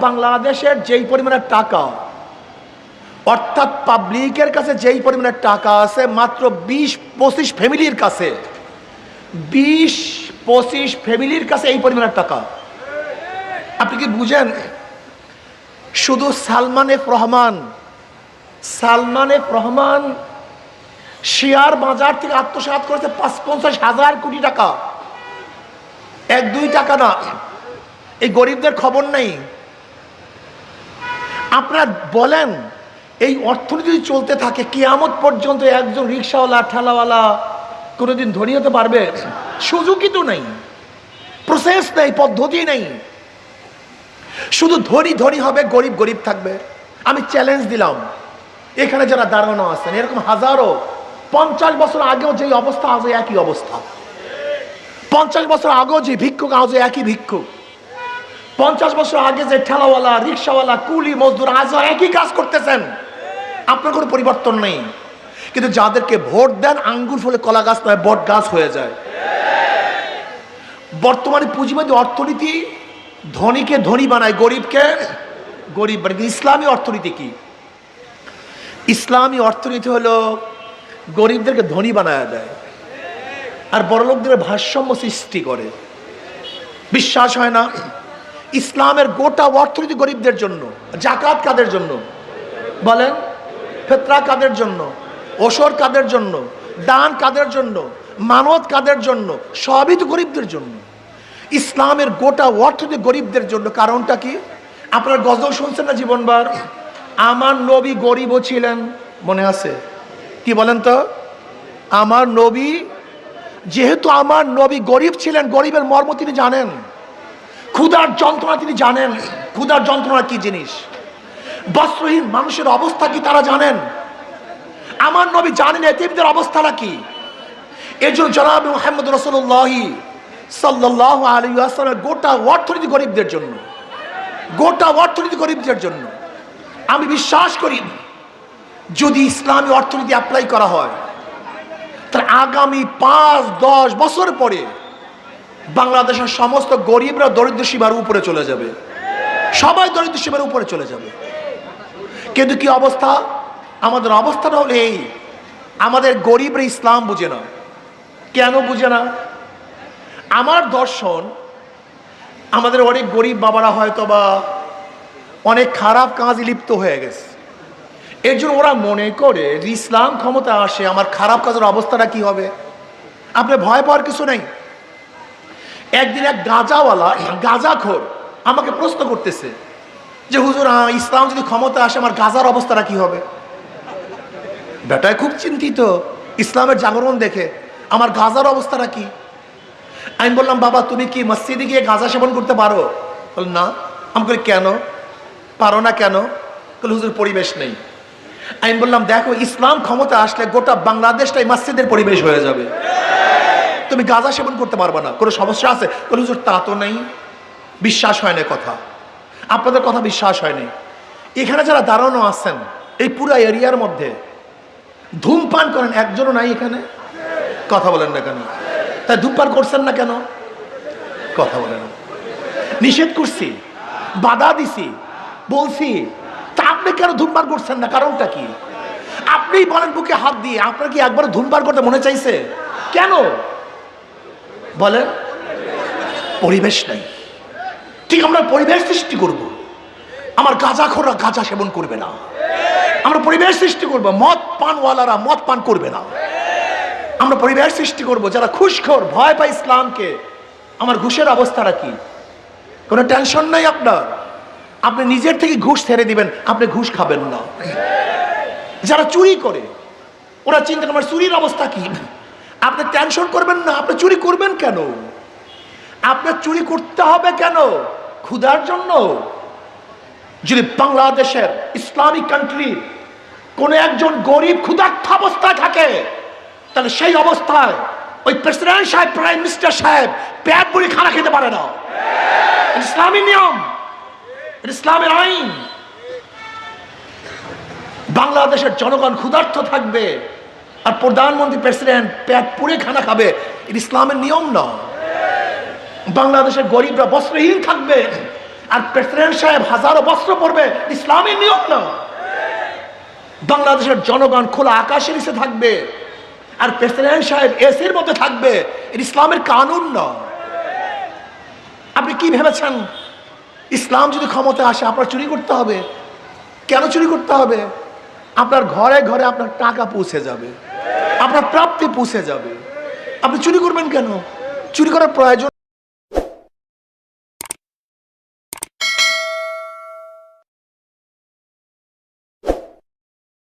বাংলাদেশের যেই পরিমাণের টাকা, অর্থাৎ পাবলিকের কাছে যেই পরিমাণের টাকা আছে, মাত্র বিশ পঁচিশ ফ্যামিলির কাছে, বিশ পঁচিশ ফ্যামিলির কাছে এই পরিমাণের টাকা। আপনি কি বুঝেন? শুধু Salman F Rahman, Salman F Rahman share বাজার থেকে আত্মসাৎ করেছে পাঁচ পঞ্চাশ হাজার কোটি টাকা। এক দুই টাকা না। এই গরিবদের খবর নেই। আপনারা বলেন, এই অর্থনীতি যদি চলতে থাকে, কিয়ামত পর্যন্ত একজন রিক্সাওয়ালা, ঠেলাওয়ালা কোনোদিন ধনী হতে পারবে? সুযোগই তো নেই। প্রসেস নেই, পদ্ধতি নেই। শুধু ধনী ধনী হবে, গরিব গরিব থাকবে। আমি চ্যালেঞ্জ দিলাম। এখানে যারা দাঁড়ানো আছেন, এরকম হাজারো, পঞ্চাশ বছর আগেও যে অবস্থা, আজও একই অবস্থা। পঞ্চাশ বছর আগেও যে ভিক্ষুক, আজও একই ভিক্ষুক। পঞ্চাশ বছর আগে যে ঠেলাওয়ালা রিক্সাওয়ালা কুলি, মজদুর আজও একই কাজ করতেছেন। আপনার কোনো পরিবর্তন নেই। কিন্তু যাদেরকে ভোট দেন, আঙ্গুর ফলে কলা গাছ নয়, বট গাছ হয়ে যায়। বর্তমানে পুঁজিবাদী অর্থনীতি ধনীকে ধনী বানায়, গরিবকে গরিব বানায়। ইসলামী অর্থনীতি কি? ইসলামী অর্থনীতি হলো গরিবদেরকে ধনী বানায় দেয়। আর বড়লোকদের ভারসাম্য সৃষ্টি করে। বিশ্বাস হয় না। ইসলামের গোটা অর্থনীতি গরিবদের জন্য, জাকাত কাদের জন্য? বলেন, ফেতরা কাদের জন্য, ওসর কাদের জন্য, দান কাদের জন্য, মানত কাদের জন্য, সবই তো গরিবদের জন্য। ইসলামের গোটা অর্থনীতি গরিবদের জন্য, কারণটা কি? আপনার গজল শুনছেন না জীবনবার? আমার নবী গরিবও ছিলেন, মনে আছে? কি বলেন তো? আমার নবী, যেহেতু আমার নবী গরিব ছিলেন, গরিবের মর্ম তিনি জানেন। ক্ষুধার যন্ত্রণা তিনি জানেন। ক্ষুধার যন্ত্রণা কি জিনিস? বস্ত্রহীন মানুষের অবস্থা কি তারা জানেন? আমার নবী জানেন এতিমদের অবস্থাটা কি? এর জন্য জনাব মোহাম্মদ রসুল্লাহি সাল্লাহ আলী আসলামের গোটা অর্থনীতি গরিবদের জন্য। গোটা অর্থনীতি গরিবদের জন্য। আমি বিশ্বাস করি, যদি ইসলামী অর্থনীতি অ্যাপ্লাই করা হয়, তাহলে আগামী পাঁচ, দশ বছর পরে বাংলাদেশের সমস্ত গরিবরা দরিদ্র সীমার উপরে চলে যাবে। সবাই দরিদ্র সীমার উপরে চলে যাবে। কিন্তু কি অবস্থা? আমাদের অবস্থাটা হলো এই আমাদের গরিবরা ইসলাম বুঝে না। কেন বুঝে না? আমার দর্শন, আমাদের অনেক গরিব বাবারা হয়তো বা অনেক খারাপ কাজে লিপ্ত হয়ে গেছে। এর জন্য ওরা মনে করে ইসলাম ক্ষমতা আসে, আমার খারাপ কাজের অবস্থাটা কি হবে? আপনি ভয় পাওয়ার কিছু নেই। একদিন এক গাঁজাওয়ালা, গাঁজাখোর আমাকে প্রশ্ন করতেছে যে, হুজুর ইসলাম যদি ক্ষমতা আসে, আমার গাজার অবস্থাটা কি হবে? বেটায় খুব চিন্তিত, ইসলামের জাগরণ দেখে, আমার গাজার অবস্থাটা কি? আমি বললাম, বাবা, তুমি কি মসজিদে গিয়ে গাঁজা সেবন করতে পারো? বল না। আমি বলি কেন? পারো না কেন? বলে হুজুর, পরিবেশ নেই। আমি বললাম, দেখো, ইসলাম ক্ষমতা আসলে গোটা বাংলাদেশটাই মসজিদের পরিবেশ হয়ে যাবে। তুমি গাঁজা সেবন করতে পারবে না। কোনো সমস্যা আছে? বলে, হুজুর, তা তো নেই। বিশ্বাস হয় না কথা। আপনাদের কথা বিশ্বাস হয়নি এখানে যারা দাঁড়ানো আছেন, এই পুরো এরিয়ার মধ্যে ধূমপান করেন একজনও নাই এখানে? কথা বলেন না কেন? তাই ধূমপান করছেন না কেন? কথা বলেন। নিষেধ করছি, বাধা দিছি, বলছি, তা আপনি কেন ধূমপান করছেন না? কারণটা কি? আপনি বলেন বুকে হাত দিয়ে। আপনার কি একবার ধূমপান করতে মনে চাইছে? কেন? বলেন পরিবেশ নাই। ঠিক আমরা পরিবেশ সৃষ্টি করব। আমার গাঁজা গাঁজাখোররা গাঁজা সেবন করবে না। আমরা পরিবেশ সৃষ্টি করব, মদ পানওয়ালারা মদ পান করবে না। আমরা পরিবেশ সৃষ্টি করব, যারা খুশখোর ভয় পায় ইসলামকে। আমার ঘুষের অবস্থাটা কি? কোনো টেনশন নাই আপনার? আপনি নিজের থেকে ঘুষ ছেড়ে দিবেন, আপনি ঘুষ খাবেন না। যারা চুরি করে, ওরা চিন্তা করে চুরির অবস্থা কি? আপনি টেনশন করবেন না, আপনি চুরি করবেন কেন? আপনার চুরি করতে হবে কেন? ক্ষুধার জন্য? যদি বাংলাদেশের ইসলামিক কান্ট্রি কোন একজন গরিব ক্ষুধার্থ অবস্থায় থাকে, তাহলে সেই অবস্থায় ওই প্রেসিডেন্ট সাহেব প্রাইম মিনিস্টার সাহেব পেট বুড়ি খানা খেতে পারে না। ইসলামী নিয়ম ইসলামের আইন। বাংলাদেশের জনগণ ক্ষুধার্থ থাকবে আর প্রধানমন্ত্রী প্রেসিডেন্ট পেট পুড়ে খানা খাবে এটা ইসলামের নিয়ম নয়। বাংলাদেশের গরিবরা বস্ত্রহীন থাকবে, আর প্রেসিডেন্ট সাহেব হাজারো বস্ত্র পরবে ইসলামের নিয়ম নয়। বাংলাদেশের জনগণ খোলা আকাশের নিচে থাকবে, আর প্রেসিডেন্ট সাহেব এসির মধ্যে থাকবে এটা ইসলামের কানুন নয়। আপনি কি ভেবেছেন? ইসলাম যদি ক্ষমতা আসে, আপনার চুরি করতে হবে। কেন চুরি করতে হবে? আপনার ঘরে ঘরে আপনার টাকা পৌঁছে যাবে। আপনার প্রাপ্তি পৌঁছে যাবে। আপনি চুরি করবেন কেন? চুরি করার প্রয়োজন